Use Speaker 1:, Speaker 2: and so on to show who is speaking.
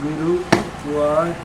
Speaker 1: guru buat